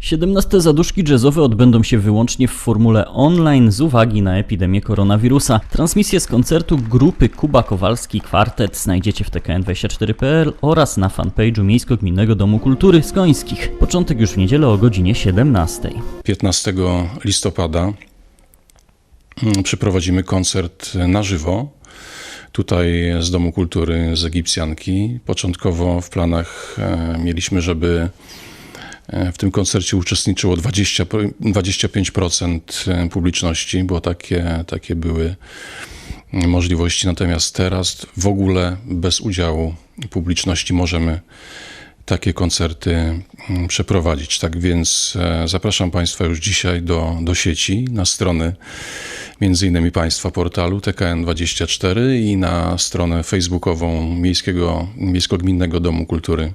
17 zaduszki jazzowe odbędą się wyłącznie w formule online z uwagi na epidemię koronawirusa. Transmisję z koncertu grupy Kuba Kowalski Kwartet znajdziecie w tkn24.pl oraz na fanpage'u Miejsko-Gminnego Domu Kultury Skońskich. Początek już w niedzielę o godzinie 17. 15 listopada mm, przeprowadzimy koncert na żywo. Tutaj z Domu Kultury z Egipcjanki. Początkowo w planach e, mieliśmy, żeby w tym koncercie uczestniczyło 20, pro- 25% publiczności, bo takie, takie były możliwości. Natomiast teraz w ogóle bez udziału publiczności możemy takie koncerty mm, przeprowadzić. Tak więc e, zapraszam Państwa już dzisiaj do, do sieci, na strony między innymi Państwa portalu TKN24 i na stronę facebookową Miejskiego, Miejsko-Gminnego Domu Kultury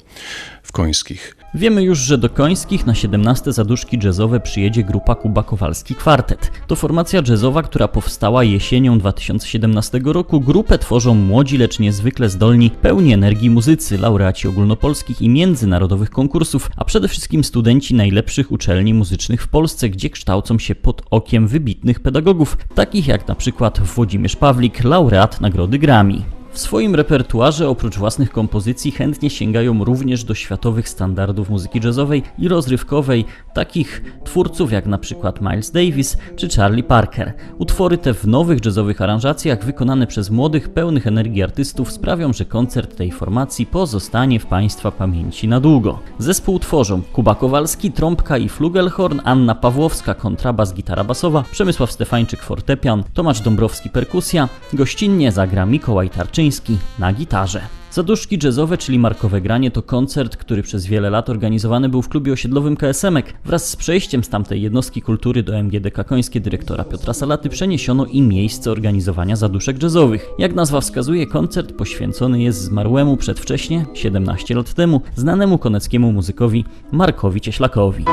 w Końskich. Wiemy już, że do Końskich na 17 zaduszki jazzowe przyjedzie grupa Kuba Kowalski Kwartet. To formacja jazzowa, która powstała jesienią 2017 roku. Grupę tworzą młodzi, lecz niezwykle zdolni, pełni energii muzycy, laureaci ogólnopolskich i międzynarodowych konkursów, a przede wszystkim studenci najlepszych uczelni muzycznych w Polsce, gdzie kształcą się pod okiem wybitnych pedagogów, takich jak na przykład Włodzimierz Pawlik, laureat nagrody Grammy. W swoim repertuarze oprócz własnych kompozycji chętnie sięgają również do światowych standardów muzyki jazzowej i rozrywkowej, takich twórców jak na przykład Miles Davis czy Charlie Parker. Utwory te w nowych jazzowych aranżacjach wykonane przez młodych, pełnych energii artystów sprawią, że koncert tej formacji pozostanie w Państwa pamięci na długo. Zespół tworzą Kuba Kowalski, trąbka i flugelhorn, Anna Pawłowska, kontrabas, gitara basowa, Przemysław Stefańczyk, fortepian, Tomasz Dąbrowski, perkusja, gościnnie zagra Mikołaj Tarczyński na gitarze. Zaduszki jazzowe, czyli markowe granie, to koncert, który przez wiele lat organizowany był w klubie osiedlowym KSM-ek. Wraz z przejściem z tamtej jednostki kultury do MGDK Końskie dyrektora Piotra Salaty przeniesiono i miejsce organizowania zaduszek jazzowych. Jak nazwa wskazuje, koncert poświęcony jest zmarłemu przedwcześnie, 17 lat temu, znanemu koneckiemu muzykowi Markowi Cieślakowi.